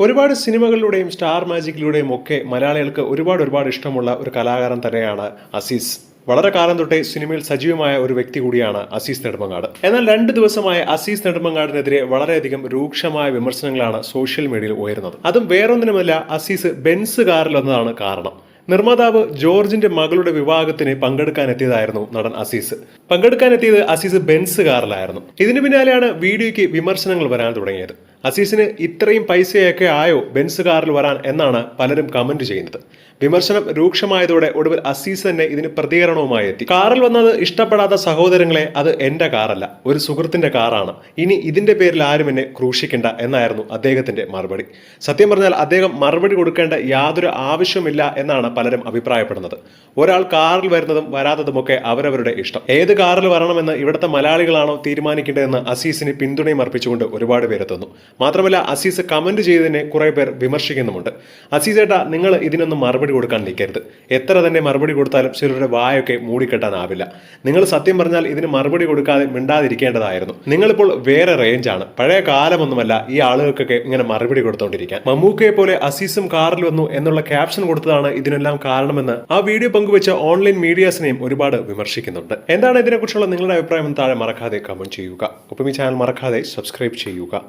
ഒരുപാട് സിനിമകളിലൂടെയും സ്റ്റാർ മാജിക്കിലൂടെയും ഒക്കെ മലയാളികൾക്ക് ഒരുപാട് ഒരുപാട് ഇഷ്ടമുള്ള ഒരു കലാകാരൻ തന്നെയാണ് അസീസ്. വളരെ കാലം തൊട്ടേ സിനിമയിൽ സജീവമായ ഒരു വ്യക്തി കൂടിയാണ് അസീസ് നെടുമങ്ങാട്. എന്നാൽ രണ്ട് ദിവസമായ അസീസ് നെടുമങ്ങാടിനെതിരെ വളരെയധികം രൂക്ഷമായ വിമർശനങ്ങളാണ് സോഷ്യൽ മീഡിയയിൽ ഉയരുന്നത്. അതും വേറൊന്നിനുമല്ല അസീസ് ബെൻസ് കാറിൽ വന്നതാണ് കാരണം. നിർമ്മാതാവ് ജോർജിന്റെ മകളുടെ വിവാഹത്തിന് പങ്കെടുക്കാനെത്തിയതായിരുന്നു നടൻ അസീസ്. പങ്കെടുക്കാനെത്തിയത് അസീസ് ബെൻസ് കാറിലായിരുന്നു. ഇതിനു പിന്നാലെയാണ് വീഡിയോയ്ക്ക് വിമർശനങ്ങൾ വരാൻ തുടങ്ങിയത്. അസീസിന് ഇത്രയും പൈസയൊക്കെ ആയോ ബെൻസ് കാറിൽ വരാൻ എന്നാണ് പലരും കമന്റ് ചെയ്യുന്നത്. വിമർശനം രൂക്ഷമായതോടെ ഒടുവിൽ അസീസ് തന്നെ ഇതിന് പ്രതികരണവുമായി എത്തി. കാറിൽ വന്നത് ഇഷ്ടപ്പെടാത്ത സഹോദരങ്ങളെ അത് എന്റെ കാറല്ല ഒരു സുഹൃത്തിന്റെ കാറാണ്. ഇനി ഇതിന്റെ പേരിൽ ആരും എന്നെ ക്രൂശിക്കണ്ട എന്നായിരുന്നു അദ്ദേഹത്തിന്റെ മറുപടി. സത്യം പറഞ്ഞാൽ അദ്ദേഹം മറുപടി കൊടുക്കേണ്ട യാതൊരു ആവശ്യമില്ല എന്നാണ് പലരും അഭിപ്രായപ്പെടുന്നത്. ഒരാൾ കാറിൽ വരുന്നതും വരാത്തതുമൊക്കെ അവരവരുടെ ഇഷ്ടം. ഏത് കാറിൽ വരണമെന്ന് ഇവിടുത്തെ മലയാളികളാണോ തീരുമാനിക്കേണ്ടതെന്ന് അസീസിന് പിന്തുണയും അർപ്പിച്ചുകൊണ്ട് ഒരുപാട് പേരെത്തുന്നു മാത്രമല്ല അസീസ് കമന്റ് ചെയ്തതിനെ കുറെ പേർ വിമർശിക്കുന്നുമുണ്ട്. അസീസ് ഏട്ടാ നിങ്ങൾ ഇതിനൊന്നും മറുപടി കൊടുക്കാൻ നിൽക്കരുത്. എത്ര തന്നെ മറുപടി കൊടുത്താലും ചിലരുടെ വായൊക്കെ മൂടിക്കെട്ടാനാവില്ല. നിങ്ങൾ സത്യം പറഞ്ഞാൽ ഇതിന് മറുപടി കൊടുക്കാതെ മിണ്ടാതിരിക്കേണ്ടതായിരുന്നു. നിങ്ങളിപ്പോൾ വേറെ റേഞ്ചാണ്. പഴയ കാലമൊന്നുമല്ല ഈ ആളുകൾക്കൊക്കെ ഇങ്ങനെ മറുപടി കൊടുത്തോണ്ടിരിക്കാൻ. മമ്മൂക്കയെ പോലെ അസീസും കാറിൽ വന്നു എന്നുള്ള ക്യാപ്ഷൻ കൊടുത്തതാണ് ഇതിനെല്ലാം കാരണമെന്ന് ആ വീഡിയോ പങ്കുവെച്ച ഓൺലൈൻ മീഡിയാസിനെയും ഒരുപാട് വിമർശിക്കുന്നുണ്ട്. എന്താണ് ഇതിനെക്കുറിച്ചുള്ള നിങ്ങളുടെ അഭിപ്രായം താഴെ മറക്കാതെ കമന്റ് ചെയ്യുക. ഒപ്പം ഈ ചാനൽ മറക്കാതെ സബ്സ്ക്രൈബ് ചെയ്യുക.